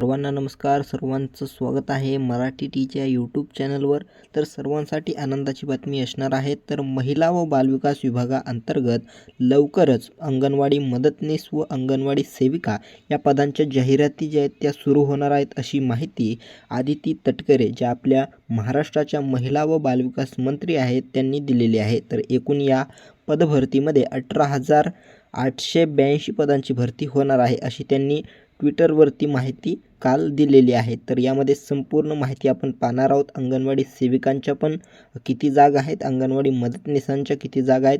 सर्वांना नमस्कार. सर्वांचं स्वागत आहे मराठी टीच्या यूट्यूब चॅनलवर. तर सर्वांसाठी आनंदाची बातमी असणार आहे. तर महिला व बालविकास विभागाअंतर्गत लवकरच अंगणवाडी मदतनीस व अंगणवाडी सेविका या पदांच्या जाहिराती ज्या आहेत त्या सुरू होणार आहेत अशी माहिती आदिती तटकरे ज्या आपल्या महाराष्ट्राच्या महिला व बालविकास मंत्री आहेत त्यांनी दिलेली आहे. तर एकूण या पदभरतीमध्ये अठरा हजार आठशे ब्याऐंशी पदांची भरती होणार आहे अशी त्यांनी ट्विटरवरती माहिती काल दिलेली आहे. तर यामध्ये संपूर्ण माहिती आपण पाहणार आहोत. अंगणवाडी सेविकांच्या पण किती जागा आहेत? अंगणवाडी मदतनीसांच्या किती जागा आहेत?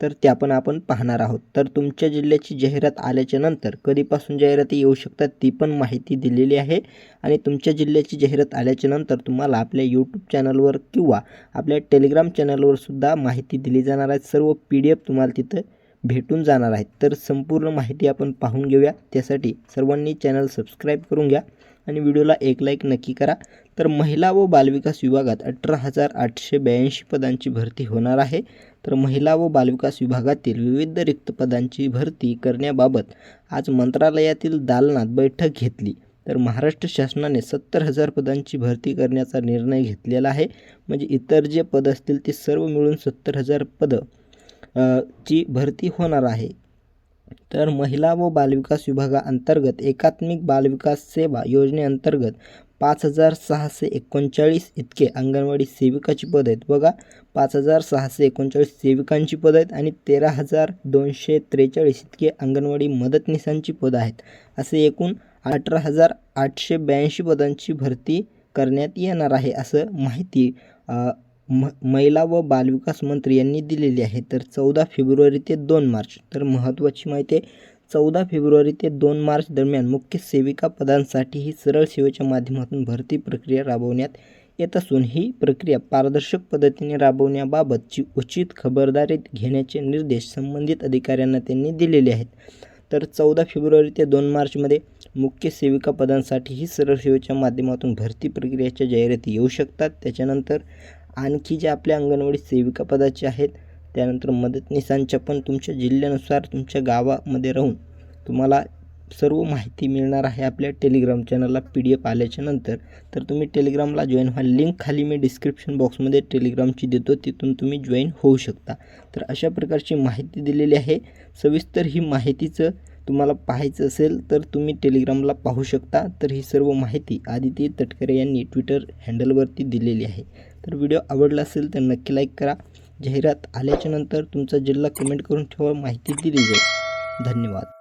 तर त्या पण आपण पाहणार आहोत. तर तुमच्या जिल्ह्याची जाहिरात आल्याच्यानंतर कधीपासून जाहिराती येऊ शकतात ती पण माहिती दिलेली आहे. आणि तुमच्या जिल्ह्याची जाहिरात आल्याच्यानंतर तुम्हाला आपल्या यूट्यूब चॅनलवर किंवा आपल्या टेलिग्राम चॅनलवर सुद्धा माहिती दिली जाणार आहे. सर्व पी डी एफ तुम्हाला तिथं भेटून जाणार आहेत. तर संपूर्ण माहिती आपण पाहून घेऊया. त्यासाठी सर्वांनी चॅनल सबस्क्राईब करून घ्या आणि व्हिडिओला एक लाईक नक्की करा. तर महिला व बालविकास विभागात अठरा हजार आठशे ब्याऐंशी पदांची भरती होणार आहे. तर महिला व बालविकास विभागातील विविध रिक्त पदांची भरती करण्याबाबत आज मंत्रालयातील दालनात बैठक घेतली. तर महाराष्ट्र शासनाने सत्तर हजार पदांची भरती करण्याचा निर्णय घेतलेला आहे. म्हणजे इतर जे पद असतील ते सर्व मिळून सत्तर हजार पदं ची भरती होणार आहे. तर महिला व बालविकास विभागाअंतर्गत एकात्मिक बालविकास सेवा योजनेअंतर्गत पाच हजार सहाशे एकोणचाळीस इतके अंगणवाडी सेविकाची पद आहेत. बघा पाच हजार सहाशे एकोणचाळीस सेविकांची पद आहेत आणि तेरा हजार दोनशे त्रेचाळीस इतके अंगणवाडी मदतनीसांची पद आहेत. असे एकूण अठरा हजार आठशे ब्याऐंशी पदांची भरती करण्यात येणार आहे असं माहिती म महिला व बालविकास मंत्री यांनी दिलेली आहे. तर चौदा फेब्रुवारी ते दोन मार्च. तर महत्त्वाची माहिती आहे चौदा फेब्रुवारी ते दोन मार्च दरम्यान मुख्य सेविका पदांसाठी ही सरळ सेवेच्या माध्यमातून भरती प्रक्रिया राबवण्यात येत असून ही प्रक्रिया पारदर्शक पद्धतीने राबवण्याबाबतची उचित खबरदारी घेण्याचे निर्देश संबंधित अधिकाऱ्यांना त्यांनी दिलेले आहेत. तर चौदा फेब्रुवारी ते दोन मार्चमध्ये मुख्य सेविका पदांसाठी ही सरळ सेवेच्या माध्यमातून भरती प्रक्रियेच्या जाहिराती येऊ शकतात. त्याच्यानंतर आणखी जे आपल्या अंगणवाडी सेविका पदाचे आहेत त्यानंतर मदतनीसांच्या पण तुमच्या जिल्ह्यानुसार तुमच्या गावामध्ये राहून तुम्हाला सर्व माहिती मिळणार आहे आपल्या टेलिग्राम चॅनलला पी डी एफ आल्याच्यानंतर. तर तुम्ही टेलिग्रामला जॉईन व्हा. लिंक खाली मी डिस्क्रिप्शन बॉक्समध्ये टेलिग्रामची देतो तिथून तुम्ही जॉईन होऊ शकता. तर अशा प्रकारची माहिती दिलेली आहे. सविस्तर ही माहितीचं तुम्हाला पाहायचं असेल तर तुम्ही टेलिग्रामला पाहू शकता. तर ही सर्व माहिती आदिती तटकरे यांनी ट्विटर हँडलवरती दिलेली आहे. तर व्हिडिओ आवडला असेल तर नक्की लाईक करा. जाहिरात आल्याच्यानंतर तुमचा जिल्हा कमेंट करून ठेवा. माहिती दिली जाईल. धन्यवाद.